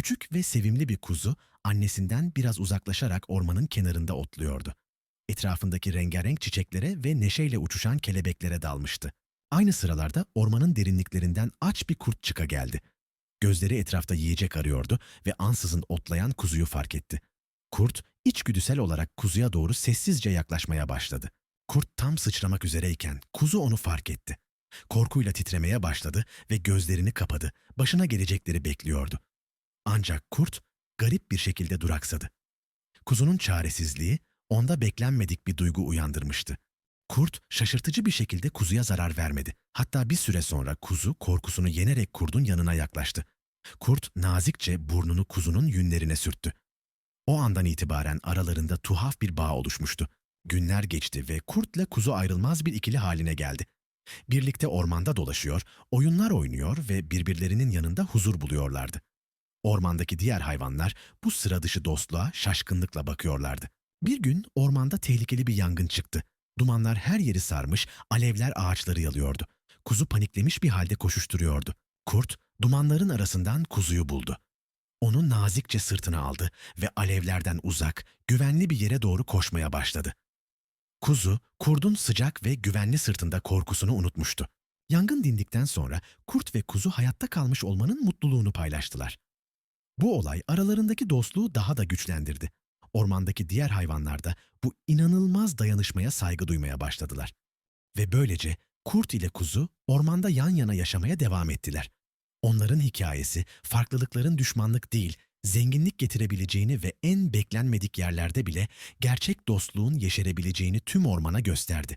Küçük ve sevimli bir kuzu annesinden biraz uzaklaşarak ormanın kenarında otluyordu. Etrafındaki rengarenk çiçeklere ve neşeyle uçuşan kelebeklere dalmıştı. Aynı sıralarda ormanın derinliklerinden aç bir kurt çıka geldi. Gözleri etrafta yiyecek arıyordu ve ansızın otlayan kuzuyu fark etti. Kurt, içgüdüsel olarak kuzuya doğru sessizce yaklaşmaya başladı. Kurt tam sıçramak üzereyken kuzu onu fark etti. Korkuyla titremeye başladı ve gözlerini kapadı, başına gelecekleri bekliyordu. Ancak kurt garip bir şekilde duraksadı. Kuzunun çaresizliği onda beklenmedik bir duygu uyandırmıştı. Kurt şaşırtıcı bir şekilde kuzuya zarar vermedi. Hatta bir süre sonra kuzu korkusunu yenerek kurdun yanına yaklaştı. Kurt nazikçe burnunu kuzunun yünlerine sürttü. O andan itibaren aralarında tuhaf bir bağ oluşmuştu. Günler geçti ve kurtla kuzu ayrılmaz bir ikili haline geldi. Birlikte ormanda dolaşıyor, oyunlar oynuyor ve birbirlerinin yanında huzur buluyorlardı. Ormandaki diğer hayvanlar bu sıra dışı dostluğa şaşkınlıkla bakıyorlardı. Bir gün ormanda tehlikeli bir yangın çıktı. Dumanlar her yeri sarmış, alevler ağaçları yalıyordu. Kuzu paniklemiş bir halde koşuşturuyordu. Kurt, dumanların arasından kuzuyu buldu. Onu nazikçe sırtına aldı ve alevlerden uzak, güvenli bir yere doğru koşmaya başladı. Kuzu, kurdun sıcak ve güvenli sırtında korkusunu unutmuştu. Yangın dindikten sonra kurt ve kuzu hayatta kalmış olmanın mutluluğunu paylaştılar. Bu olay aralarındaki dostluğu daha da güçlendirdi. Ormandaki diğer hayvanlar da bu inanılmaz dayanışmaya saygı duymaya başladılar. Ve böylece kurt ile kuzu ormanda yan yana yaşamaya devam ettiler. Onların hikayesi farklılıkların düşmanlık değil, zenginlik getirebileceğini ve en beklenmedik yerlerde bile gerçek dostluğun yeşerebileceğini tüm ormana gösterdi.